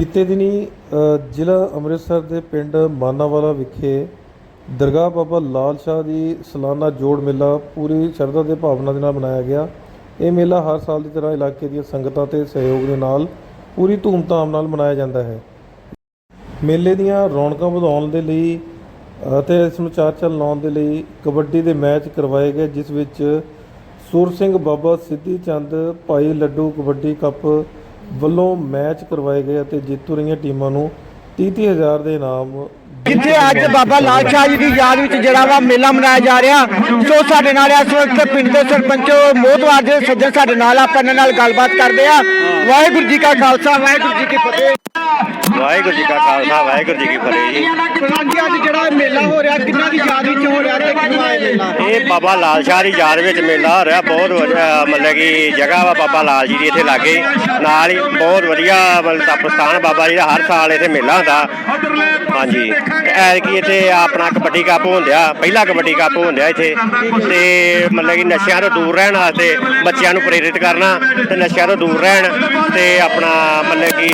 ਬੀਤੇ ਦਿਨੀ ਜ਼ਿਲ੍ਹਾ ਅੰਮ੍ਰਿਤਸਰ ਦੇ ਪਿੰਡ ਮਾਨਾਵਾਲਾ ਵਿਖੇ ਦਰਗਾਹ ਬਾਬਾ ਲਾਲ ਸ਼ਾਹ ਦੀ ਸਾਲਾਨਾ ਜੋੜ ਮੇਲਾ ਪੂਰੀ ਸ਼ਰਧਾ ਤੇ ਭਾਵਨਾ ਦੇ ਨਾਲ ਮਨਾਇਆ ਗਿਆ। ਇਹ ਮੇਲਾ ਹਰ ਸਾਲ ਦੀ ਤਰ੍ਹਾਂ ਇਲਾਕੇ ਦੀਆਂ ਸੰਗਤਾਂ ਤੇ ਸਹਿਯੋਗ ਦੇ ਨਾਲ ਪੂਰੀ ਧੂਮਧਾਮ ਨਾਲ ਮਨਾਇਆ ਜਾਂਦਾ ਹੈ। ਮੇਲੇ ਦੀਆਂ ਰੌਣਕਾਂ ਵਧਾਉਣ ਦੇ ਲਈ ਅਤੇ ਇਸ ਨੂੰ ਚਾਰ ਚਾਲ ਲਾਉਣ ਦੇ ਲਈ ਕਬੱਡੀ ਦੇ ਮੈਚ ਕਰਵਾਏ ਗਏ, ਜਿਸ ਵਿੱਚ ਸੂਰ ਸਿੰਘ ਬਾਬਾ ਸਿੱਧੀ ਚੰਦ, ਭਾਈ ਲੱਡੂ ਕਬੱਡੀ ਕੱਪ ਵੱਲੋਂ ਮੈਚ ਕਰਵਾਏ ਗਏ ਅਤੇ ਜੇਤੂ ਰਹੀਆਂ ਟੀਮਾਂ ਨੂੰ 30 ਹਜ਼ਾਰ ਦੇ ਇਨਾਮ ਜਿੱਥੇ ਅੱਜ ਬਾਬਾ ਲਾਲ ਸ਼ਾਹ ਜੀ ਦੀ ਯਾਦ ਵਿੱਚ ਜਿਹੜਾ ਵਾ ਮੇਲਾ ਮਨਾਇਆ ਜਾ ਰਿਹਾ ਸੋ ਸਾਡੇ ਨਾਲ ਇਸ ਵਕਤ ਪਿੰਡ ਦੇ ਸਰਪੰਚ ਮੋਹਤਵਾਰ ਦੇ ਸੱਜਣ ਸਾਡੇ ਨਾਲ ਆ, ਆਪਾਂ ਇਹਨਾਂ ਨਾਲ ਗੱਲਬਾਤ ਕਰਦੇ ਆ। ਵਾਹਿਗੁਰੂ ਜੀ ਕਾ ਖਾਲਸਾ ਵਾਹਿਗੁਰੂ ਜੀ ਕੀ ਫਤਿਹ। ਵਾਹਿਗੁਰੂ ਜੀ ਕਾ ਖਾਲਸਾ ਵਾਹਿਗੁਰੂ ਜੀ ਕੀ ਫਤਿਹ ਜੀ। ਅੱਜ ਜਿਹੜਾ ਮੇਲਾ ਹੋ ਰਿਹਾ ਕਿੰਨਾ ਦੀ ਯਾਦ ਵਿੱਚ ਹੋ ਇਹ ਬਾਬਾ ਲਾਲ ਸ਼ਾਹ ਦੀ ਯਾਦ ਵਿੱਚ ਮੇਲਾ ਹੋ ਰਿਹਾ। ਬਹੁਤ ਵਧੀਆ, ਮਤਲਬ ਕਿ ਜਗ੍ਹਾ ਵਾ ਬਾਬਾ ਲਾਲ ਜੀ ਦੀ ਇੱਥੇ ਲਾਗੇ। ਨਾਲ ਹੀ ਬਹੁਤ ਵਧੀਆ, ਮਤਲਬ ਤਪਸਥਾਨ ਬਾਬਾ ਜੀ ਦਾ ਹਰ ਸਾਲ ਇੱਥੇ ਮੇਲਾ ਹੁੰਦਾ। ਹਾਂਜੀ। ਐਤਕੀ ਇੱਥੇ ਆਪਣਾ ਕਬੱਡੀ ਕੱਪ ਹੁੰਦਿਆ ਪਹਿਲਾ ਕਬੱਡੀ ਕੱਪ ਹੁੰਦਿਆ ਇੱਥੇ। ਤੇ ਮਤਲਬ ਕਿ ਨਸ਼ਿਆਂ ਤੋਂ ਦੂਰ ਰਹਿਣ ਵਾਸਤੇ ਬੱਚਿਆਂ ਨੂੰ ਪ੍ਰੇਰਿਤ ਕਰਨਾ। ਤੇ ਨਸ਼ਿਆਂ ਤੋਂ ਦੂਰ ਰਹਿਣ ਤੇ ਆਪਣਾ ਮਤਲਬ ਕਿ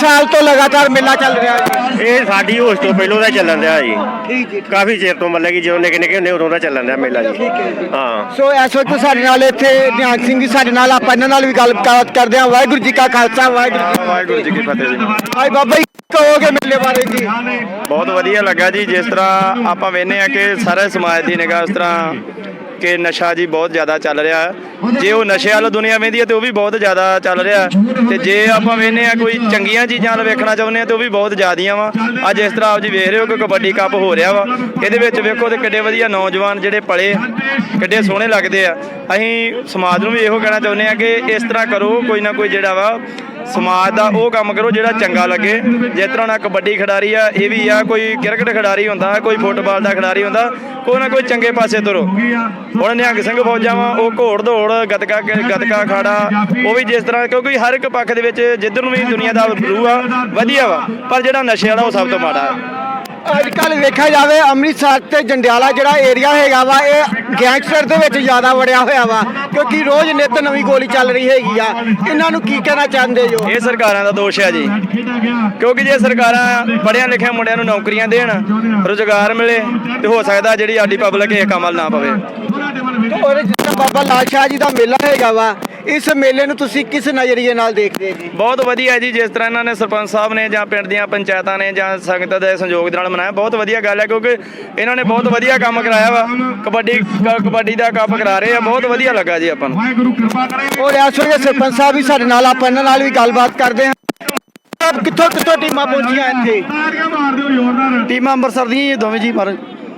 ਸਾਲ ਤੋਂ ਲਗਾਤਾਰ ਮੇਲਾ ਚੱਲ ਰਿਹਾ ਹੈ ਇਹ ਸਾਡੀ ਹੋਸ਼ ਤੋਂ ਪਹਿਲੋਂ ਦਾ ਚੱਲਣ ਦਿਆ ਜੀ। ਠੀਕ ਜੀ ਕਾਫੀ ਚਿਰ ਤੋਂ ਮਤਲਬ ਕਿ ਜਦੋਂ ਨਿੱਕੇ ਨਿੱਕੇ ਹੁੰਦੇ ਉਦੋਂ ਦਾ ਚੱਲਣ ਦਿਆ ਮੇਲਾ ਜੀ। ਹੈ ਸੋ ਇਸ ਵਕਤ ਸਾਡੇ ਨਾਲ ਇੱਥੇ ਨਿਹੰਗ ਸਿੰਘ ਜੀ ਸਾਡੇ ਨਾਲ ਆਪਾਂ ਇਹਨਾਂ ਨਾਲ ਵੀ ਗੱਲਬਾਤ ਕਰਦੇ ਹਾਂ। ਵਾਹਿਗੁਰੂ ਜੀ ਕਾ ਖਾਲਸਾ ਵਾਹਿਗੁਰੂ ਜੀ ਕੀ ਫਤਿਹ। ਵਾਹਿਗੁਰੂ ਜੀ ਕੀ ਫਤਿਹ ਜੀ। ਹਾਏ ਬਾਬਾ ਜੀ ਕਹੋਗੇ ਮੇਲੇ ਬਾਰੇ ਜੀ। ਬਹੁਤ ਵਧੀਆ ਲੱਗਾ ਜੀ ਜਿਸ ਤਰ੍ਹਾਂ ਆਪਾਂ ਵੇਖਨੇ ਆ ਕਿ ਸਾਰੇ ਸਮਾਜ ਦੀ ਨਿਗਾਹ ਉਸ ਤਰ੍ਹਾਂ ਕਿ ਨਸ਼ਾ ਜੀ ਬਹੁਤ ਜ਼ਿਆਦਾ ਚੱਲ ਰਿਹਾ ਜੇ ਉਹ ਨਸ਼ੇ ਵਾਲਾ ਦੁਨੀਆ ਵੇਂਦੀ ਹੈ ਤੇ ਉਹ ਵੀ ਬਹੁਤ ਜ਼ਿਆਦਾ ਚੱਲ ਰਿਹਾ ਹੈ। ਤੇ ਜੇ ਆਪਾਂ ਵੇਖਨੇ ਆ ਕੋਈ ਚੰਗੀਆਂ ਚੀਜ਼ਾਂ ਵੱਲ ਵੇਖਣਾ ਚਾਹੁੰਦੇ ਆ ਤੇ ਉਹ ਵੀ ਬਹੁਤ ਜ਼ਿਆਦੀਆਂ ਵਾ। ਅੱਜ ਇਸ ਤਰ੍ਹਾਂ ਆਪ ਜੀ ਵੇਖ ਰਹੇ ਹੋ ਕਿ ਕਬੱਡੀ ਕੱਪ ਹੋ ਰਿਹਾ ਵਾ। ਇਹਦੇ ਵਿੱਚ ਵੇਖੋ ਤੇ ਕਿੱਡੇ ਵਧੀਆ ਨੌਜਵਾਨ ਜਿਹੜੇ ਪਲੇ, ਕਿੱਡੇ ਸੋਹਣੇ ਲੱਗਦੇ ਆ। ਅਸੀਂ ਸਮਾਜ ਨੂੰ ਵੀ ਇਹੋ ਕਹਿਣਾ ਚਾਹੁੰਦੇ ਆ ਕਿ ਇਸ ਤਰ੍ਹਾਂ ਕਰੋ, ਕੋਈ ਨਾ ਕੋਈ ਜਿਹੜਾ ਵਾ ਸਮਾਜ ਦਾ ਉਹ ਕੰਮ ਕਰੋ ਜਿਹੜਾ ਚੰਗਾ ਲੱਗੇ। ਜਿਸ ਤਰ੍ਹਾਂ ਨਾ ਕਬੱਡੀ ਖਿਡਾਰੀ ਆ, ਇਹ ਵੀ ਆ, ਕੋਈ ਕ੍ਰਿਕਟ ਖਿਡਾਰੀ ਹੁੰਦਾ, ਕੋਈ ਫੁੱਟਬਾਲ ਦਾ ਖਿਡਾਰੀ ਹੁੰਦਾ, ਕੋਈ ਨਾ ਕੋਈ ਚੰਗੇ ਪਾਸੇ ਤੁਰੋ। ਹੁਣ ਨਿਹੰਗ ਸਿੰਘ ਫੌਜਾਂ ਵਾ ਉਹ ਘੋੜ ਦੌੜ, ਗਤਕਾ ਗਤਕਾ ਖਾੜਾ, ਉਹ ਵੀ ਜਿਸ ਤਰ੍ਹਾਂ, ਕਿਉਂਕਿ ਹਰ ਇੱਕ ਪੱਖ ਦੇ ਵਿੱਚ ਜਿੱਧਰ ਨੂੰ ਵੀ ਦੁਨੀਆ ਦਾ ਰੂ ਆ, ਵਧੀਆ ਵਾ। ਪਰ ਜਿਹੜਾ ਨਸ਼ੇ ਵਾਲਾ ਉਹ ਸਭ ਤੋਂ ਮਾੜਾ। ਹੈ ਅੱਜ ਕੱਲ ਵੇਖਿਆ ਜਾਵੇ ਅੰਮ੍ਰਿਤਸਰ ਤੇ ਜੰਡਿਆਲਾ ਜਿਹੜਾ ਏਰੀਆ ਹੈਗਾ ਵਾ ਇਹ ਗੈਂਗਸਟਰ ਦੇ ਵਿੱਚ ਜ਼ਿਆਦਾ ਵੜਿਆ ਹੋਇਆ ਵਾ ਕਿਉਂਕਿ ਰੋਜ਼ ਨਿਤ ਨਵੀਂ ਗੋਲੀ ਚੱਲ ਰਹੀ ਹੈਗੀ ਆ। ਇਹਨਾਂ ਨੂੰ ਕੀ ਕਹਿਣਾ ਚਾਹੁੰਦੇ ਜੋ ਇਹ ਸਰਕਾਰਾਂ ਦਾ ਦੋਸ਼ ਹੈ ਜੀ। ਕਿਉਂਕਿ ਜੇ ਸਰਕਾਰਾਂ ਪੜ੍ਹਿਆਂ ਲਿਖਿਆ ਮੁੰਡਿਆਂ ਨੂੰ ਨੌਕਰੀਆਂ ਦੇਣ ਰੁਜ਼ਗਾਰ ਮਿਲੇ ਤੇ ਹੋ ਸਕਦਾ ਜਿਹੜੀ ਸਾਡੀ ਪਬਲਿਕ ਇਹ ਕਮਲ ਨਾ ਪਵੇ। ਉਹਦੇ ਜਿੱਦਾਂ ਬਾਬਾ ਲਾਲ ਸ਼ਾਹ ਜੀ ਦਾ ਮੇਲਾ ਹੈਗਾ ਵਾ ਇਸ ਮੇਲੇ ਨੂੰ ਤੁਸੀਂ ਕਿਸ ਨਜ਼ਰੀਏ ਨਾਲ ਦੇਖਦੇ ਜੀ? ਬਹੁਤ ਵਧੀਆ ਹੈ ਜੀ ਜਿਸ ਤਰ੍ਹਾਂ ਇਹਨਾਂ ਨੇ ਸਰਪੰਚ ਸਾਹਿਬ ਨੇ ਜਾਂ ਪਿੰਡ ਦੀਆਂ ਪੰਚਾਇਤਾਂ ਨੇ ਜਾਂ ਸੰਗਤ ਦੇ ਸਹਿਯੋਗ ਦੇ ਨਾਲ ਮਨਾਇਆ ਬਹੁਤ ਵਧੀਆ ਗੱਲ ਹੈ ਕਿਉਂਕਿ ਇਹਨਾਂ ਨੇ ਬਹੁਤ ਵਧੀਆ ਕੰਮ ਕਰਾਇਆ ਵਾ। ਕਬੱਡੀ ਕਬੱਡੀ ਦਾ ਕੱਪ ਕਰਾ ਰਹੇ ਆ ਬਹੁਤ ਵਧੀਆ ਲੱਗਾ ਜੀ ਆਪਾਂ ਨੂੰ। ਔਰ ਇਸ ਵੇਲੇ ਸਰਪੰਚ ਸਾਹਿਬ ਵੀ ਸਾਡੇ ਨਾਲ ਆਪਾਂ ਇਹਨਾਂ ਨਾਲ ਵੀ ਗੱਲਬਾਤ ਕਰਦੇ ਹਾਂ। ਆਪ ਕਿੱਥੋਂ ਕਿੱਥੋਂ ਟੀਮਾਂ ਪਹੁੰਚੀਆਂ ਇੱਥੇ? ਟੀਮਾਂ ਅੰਮ੍ਰਿਤਸਰ ਦੀਆਂ ਜੀ ਦੋਵੇਂ ਜੀ ਮਹਾਰਾਜ।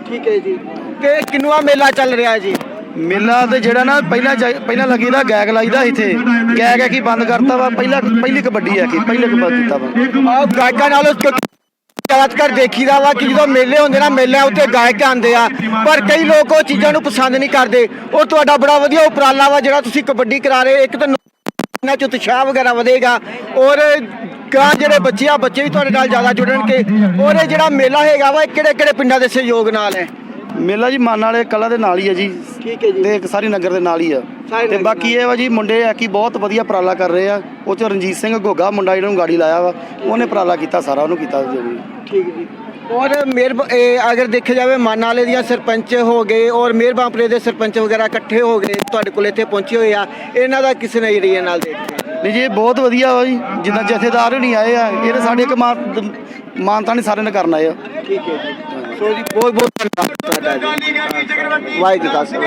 ਠੀਕ ਹੈ ਜੀ। ਤੇ ਕਿੰਨਵਾ ਮੇਲਾ ਚੱਲ ਰਿਹਾ ਜੀ? ਮੇਲਾ ਤੇ ਜਿਹੜਾ ਨਾ ਪਹਿਲਾਂ ਜਾ- ਪਹਿਲਾਂ ਲੱਗੀਦਾ ਗੈਗ ਲਾਈਦਾ ਇੱਥੇ। ਗੈਗ ਹੈ ਕੀ ਬੰਦ ਕਰਤਾ ਵਾ? ਪਹਿਲਾਂ ਪਹਿਲੀ ਕਬੱਡੀ ਹੈ ਕੀ? ਪਹਿਲੇ ਕਬੱਡੀ ਕੀਤਾ ਵਾ। ਆਹ ਗਾਇਕਾਂ ਨਾਲ ਜ਼ਿਆਦਾਤਰ ਦੇਖੀਦਾ ਵਾ ਕਿ ਜਦੋਂ ਮੇਲੇ ਹੁੰਦੇ ਨਾ, ਮੇਲਿਆਂ ਉੱਤੇ ਗਾਇਕ ਆਉਂਦੇ ਆ। ਪਰ ਕਈ ਲੋਕ ਉਹ ਚੀਜ਼ਾਂ ਨੂੰ ਪਸੰਦ ਨਹੀਂ ਕਰਦੇ। ਉਹ ਤੁਹਾਡਾ ਬੜਾ ਵਧੀਆ ਉਪਰਾਲਾ ਵਾ ਜਿਹੜਾ ਤੁਸੀਂ ਕਬੱਡੀ ਕਰਾ ਰਹੇ ਹੋ। ਇੱਕ ਤਾਂ ਇਹਨਾਂ ਚ ਉਤਸ਼ਾਹ ਵਗੈਰਾ ਵਧੇਗਾ। ਔਰ ਗਾਂ ਜਿਹੜੇ ਬੱਚੇ ਆ, ਬੱਚੇ ਵੀ ਤੁਹਾਡੇ ਨਾਲ ਜ਼ਿਆਦਾ ਜੁੜਨਗੇ। ਔਰ ਇਹ ਜਿਹੜਾ ਮੇਲਾ ਹੈਗਾ ਵਾ, ਇਹ ਕਿਹੜੇ ਕਿਹੜੇ ਪਿੰਡਾਂ ਦੇ ਸਹਿਯੋਗ ਨਾਲ ਹੈ? ਮੇਲਾ ਜੀ ਮਾਨ ਵਾਲੇ ਕਲਾ ਦੇ ਨਾਲ ਹੀ ਹੈ ਜੀ। ਠੀਕ ਹੈ ਜੀ। ਤੇ ਇੱਕ ਸਾਰੀ ਨਗਰ ਦੇ ਨਾਲ ਹੀ ਆ। ਤੇ ਬਾਕੀ ਇਹ ਵਾ ਜੀ ਮੁੰਡੇ ਆ ਕਿ ਬਹੁਤ ਵਧੀਆ ਉਪਰਾਲਾ ਕਰ ਰਹੇ ਆ। ਉਹ ਚ ਰਣਜੀਤ ਸਿੰਘ ਘੋਗਾ ਮੁੰਡਾ ਜਿਹੜਾ ਨੂੰ ਗਾੜੀ ਲਾਇਆ ਵਾ ਉਹਨੇ ਉਪਰਾਲਾ ਕੀਤਾ ਸਾਰਾ ਉਹਨੂੰ ਕੀਤਾ ਜੋ ਠੀਕ ਜੀ। ਔਰ ਮੇਰ ਅਗਰ ਦੇਖਿਆ ਜਾਵੇ ਮਾਨ ਵਾਲੇ ਦੀਆਂ ਸਰਪੰਚ ਹੋ ਗਏ ਔਰ ਮਿਹਰਬਾਨਪੁਰੇ ਦੇ ਸਰਪੰਚ ਵਗੈਰਾ ਇਕੱਠੇ ਹੋ ਗਏ ਤੁਹਾਡੇ ਕੋਲ ਇੱਥੇ ਪਹੁੰਚੇ ਹੋਏ ਆ ਇਹਨਾਂ ਦਾ ਕਿਸ ਨਜ਼ਰੀਏ ਨਾਲ ਦੇਖਦੇ? ਨਹੀਂ ਜੀ ਇਹ ਬਹੁਤ ਵਧੀਆ ਵਾ ਜੀ। ਜਿੱਦਾਂ ਜਥੇਦਾਰ ਨਹੀਂ ਆਏ ਆ ਇਹ ਤਾਂ ਸਾਡੇ ਇੱਕ ਮਾਨ ਮਾਨਤਾ ਨਹੀਂ ਸਾਰਿਆਂ ਨੇ ਕਰਨਾ ਆ। ਠੀਕ ਹੈ ਜੀ। ਸੋ ਜੀ ਬਹੁਤ ਬਹੁਤ ਧੰਨਵਾਦ ਤੁਹਾਡਾ ਜੀ। ਵਾਹਿਗੁਰੂ ਦਾ ਖਾਲਸਾ।